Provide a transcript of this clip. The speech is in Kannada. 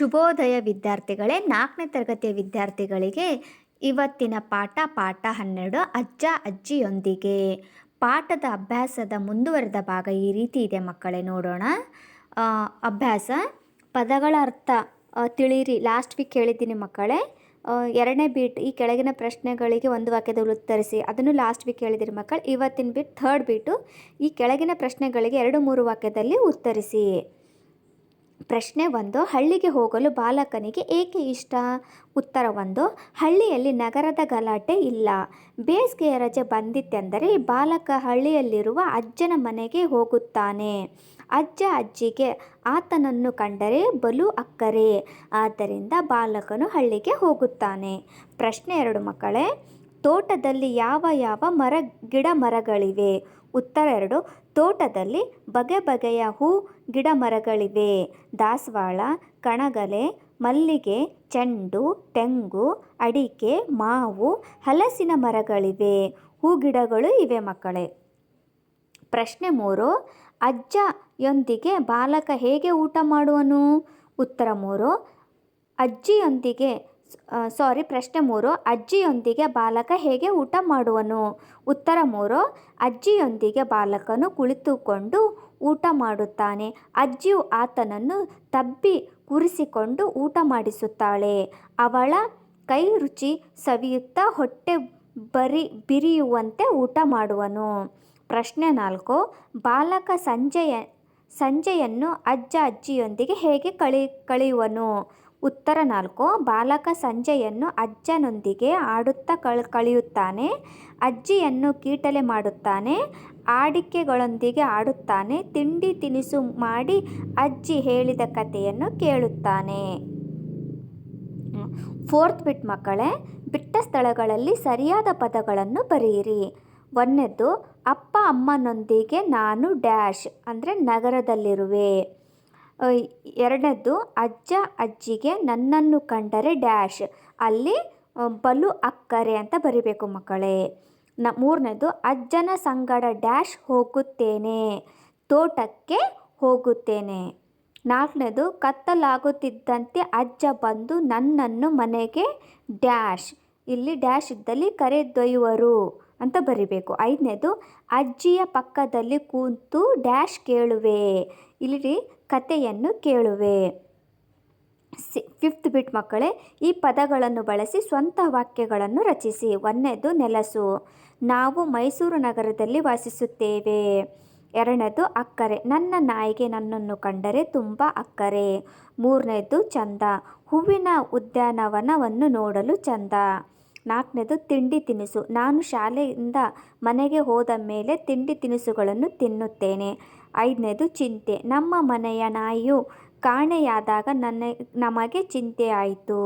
ಶುಭೋದಯ ವಿದ್ಯಾರ್ಥಿಗಳೇ, ನಾಲ್ಕನೇ ತರಗತಿಯ ವಿದ್ಯಾರ್ಥಿಗಳಿಗೆ ಇವತ್ತಿನ ಪಾಠ ಪಾಠ ಹನ್ನೆರಡು, ಅಜ್ಜ ಅಜ್ಜಿಯೊಂದಿಗೆ. ಪಾಠದ ಅಭ್ಯಾಸದ ಮುಂದುವರೆದ ಭಾಗ ಈ ರೀತಿ ಇದೆ ಮಕ್ಕಳೇ, ನೋಡೋಣ. ಅಭ್ಯಾಸ, ಪದಗಳ ಅರ್ಥ ತಿಳಿಯಿರಿ. ಲಾಸ್ಟ್ ವೀಕ್ ಹೇಳಿದ್ದೀನಿ ಮಕ್ಕಳೇ. ಎರಡನೇ ಬೀಟ್ ಈ ಕೆಳಗಿನ ಪ್ರಶ್ನೆಗಳಿಗೆ ಒಂದು ವಾಕ್ಯದಲ್ಲಿ ಉತ್ತರಿಸಿ. ಅದನ್ನು ಲಾಸ್ಟ್ ವೀಕ್ ಹೇಳಿದಿರಿ ಮಕ್ಕಳು. ಇವತ್ತಿನ ಬೀಟ್ ಥರ್ಡ್ ಬೀಟು ಈ ಕೆಳಗಿನ ಪ್ರಶ್ನೆಗಳಿಗೆ ಎರಡು, ಮೂರು ವಾಕ್ಯದಲ್ಲಿ ಉತ್ತರಿಸಿ. ಪ್ರಶ್ನೆ ಒಂದು, ಹಳ್ಳಿಗೆ ಹೋಗಲು ಬಾಲಕನಿಗೆ ಏಕೆ ಇಷ್ಟ? ಉತ್ತರ ಒಂದು, ಹಳ್ಳಿಯಲ್ಲಿ ನಗರದ ಗಲಾಟೆ ಇಲ್ಲ. ಬೇಸಿಗೆಯ ರಜೆ ಬಂದಿತ್ತೆಂದರೆ ಬಾಲಕ ಹಳ್ಳಿಯಲ್ಲಿರುವ ಅಜ್ಜನ ಮನೆಗೆ ಹೋಗುತ್ತಾನೆ. ಅಜ್ಜ ಅಜ್ಜಿಗೆ ಆತನನ್ನು ಕಂಡರೆ ಬಲು ಅಕ್ಕರೆ. ಆದ್ದರಿಂದ ಬಾಲಕನು ಹಳ್ಳಿಗೆ ಹೋಗುತ್ತಾನೆ. ಪ್ರಶ್ನೆ ಎರಡು ಮಕ್ಕಳೇ, ತೋಟದಲ್ಲಿ ಯಾವ ಯಾವ ಮರ, ಗಿಡ ಮರಗಳಿವೆ? ಉತ್ತರ ಎರಡು ತೋಟದಲ್ಲಿ ಬಗೆ ಬಗೆಯ ಹೂ ಗಿಡ ಮರಗಳಿವೆ ದಾಸವಾಳ, ಕಣಗಲೆ, ಮಲ್ಲಿಗೆ, ಚೆಂಡು, ತೆಂಗು, ಅಡಿಕೆ, ಮಾವು, ಹಲಸಿನ ಮರಗಳಿವೆ. ಹೂ ಗಿಡಗಳು ಇವೆ ಮಕ್ಕಳೇ. ಪ್ರಶ್ನೆ ಮೂರು, ಅಜ್ಜಯೊಂದಿಗೆ ಬಾಲಕ ಹೇಗೆ ಊಟ ಮಾಡುವನು? ಉತ್ತರ ಮೂರು, ಅಜ್ಜಿಯೊಂದಿಗೆ ಸಾರಿ ಪ್ರಶ್ನೆ ಮೂರು. ಅಜ್ಜಿಯೊಂದಿಗೆ ಬಾಲಕ ಹೇಗೆ ಊಟ ಮಾಡುವನು? ಉತ್ತರ ಮೂರು. ಅಜ್ಜಿಯೊಂದಿಗೆ ಬಾಲಕನು ಕುಳಿತುಕೊಂಡು ಊಟ ಮಾಡುತ್ತಾನೆ. ಅಜ್ಜಿಯು ಆತನನ್ನು ತಬ್ಬಿ ಕುರಿಸಿಕೊಂಡು ಊಟ ಮಾಡಿಸುತ್ತಾಳೆ. ಅವಳ ಕೈ ರುಚಿ ಸವಿಯುತ್ತಾ ಹೊಟ್ಟೆ ಬರಿ, ಬಿರಿಯುವಂತೆ ಊಟ ಮಾಡುವನು. ಪ್ರಶ್ನೆ ನಾಲ್ಕು. ಬಾಲಕ ಸಂಜೆಯ, ಸಂಜೆಯನ್ನು ಅಜ್ಜ ಅಜ್ಜಿಯೊಂದಿಗೆ ಹೇಗೆ ಕಳಿ, ಕಳೆಯುವನು? ಉತ್ತರ ನಾಲ್ಕು, ಬಾಲಕ ಸಂಜೆಯನ್ನು ಅಜ್ಜನೊಂದಿಗೆ ಆಡುತ್ತಾ ಕಳ್, ಕಳೆಯುತ್ತಾನೆ, ಅಜ್ಜಿಯನ್ನು ಕೀಟಲೆ ಮಾಡುತ್ತಾನೆ, ಆಡಿಕೆಗಳೊಂದಿಗೆ ಆಡುತ್ತಾನೆ, ತಿಂಡಿ ತಿನಿಸು ಮಾಡಿ ಅಜ್ಜಿ ಹೇಳಿದ ಕಥೆಯನ್ನು ಕೇಳುತ್ತಾನೆ. ಫೋರ್ತ್ ಬಿಟ್ ಮಕ್ಕಳೇ, ಬಿಟ್ಟ ಸ್ಥಳಗಳಲ್ಲಿ ಸರಿಯಾದ ಪದಗಳನ್ನು ಬರೆಯಿರಿ. ಒಂದನೇದು, ಅಪ್ಪ ಅಮ್ಮನೊಂದಿಗೆ ನಾನು ಡ್ಯಾಶ್, ಅಂದರೆ ನಗರದಲ್ಲಿರುವೆ. ಅ, ಎರಡನೇದ್ದು ಅಜ್ಜ ಅಜ್ಜಿಗೆ ನನ್ನನ್ನು ಕಂಡರೆ ಡ್ಯಾಶ್. ಅಲ್ಲಿ ಬಲು ಅಕ್ಕರೆ ಅಂತ ಬರಿಬೇಕು ಮಕ್ಕಳೇ. ನ ಮೂರನೇದು ಅಜ್ಜನ ಸಂಗಡ ಡ್ಯಾಶ್ ಹೋಗುತ್ತೇನೆ. ತೋಟಕ್ಕೆ ಹೋಗುತ್ತೇನೆ. ನಾಲ್ಕನೇದು ಕತ್ತಲಾಗುತ್ತಿದ್ದಂತೆ ಅಜ್ಜ ಬಂದು ನನ್ನನ್ನು ಮನೆಗೆ ಡ್ಯಾಶ್. ಇಲ್ಲಿ ಡ್ಯಾಶ್ ಇದ್ದಲ್ಲಿ ಕರೆದೊಯ್ಯುವರು ಅಂತ ಬರಿಬೇಕು. ಐದನೇದು ಅಜ್ಜಿಯ ಪಕ್ಕದಲ್ಲಿ ಕೂತು ಡ್ಯಾಶ್ ಕೇಳುವೆ. ಇಲ್ಲಿ ಕಥೆಯನ್ನು ಕೇಳುವೆ. ಸಿ ಫಿಫ್ತ್ ಬಿಟ್ ಮಕ್ಕಳೇ, ಈ ಪದಗಳನ್ನು ಬಳಸಿ ಸ್ವಂತ ವಾಕ್ಯಗಳನ್ನು ರಚಿಸಿ. ಒಂದನೇದು, ನೆಲಸು. ನಾವು ಮೈಸೂರು ನಗರದಲ್ಲಿ ವಾಸಿಸುತ್ತೇವೆ. ಎರಡನೇದು, ಅಕ್ಕರೆ. ನನ್ನ ನಾಯಿಗೆ ನನ್ನನ್ನು ಕಂಡರೆ ತುಂಬ ಅಕ್ಕರೆ. ಮೂರನೇದು, ಚಂದ. ಹೂವಿನ ಉದ್ಯಾನವನವನ್ನು ನೋಡಲು ಚಂದ. ನಾಲ್ಕನೇದು ತಿಂಡಿ ತಿನಿಸು. ನಾನು ಶಾಲೆಯಿಂದ ಮನೆಗೆ ಹೋದ ಮೇಲೆ ತಿಂಡಿ ತಿನಿಸುಗಳನ್ನು ತಿನ್ನುತ್ತೇನೆ. ಐದನೇದು ಚಿಂತೆ. ನಮ್ಮ ಮನೆಯ ನಾಯಿಯು ಕಾಣೆಯಾದಾಗ ನನ್ನ, ನಮಗೆ ಚಿಂತೆ ಆಯಿತು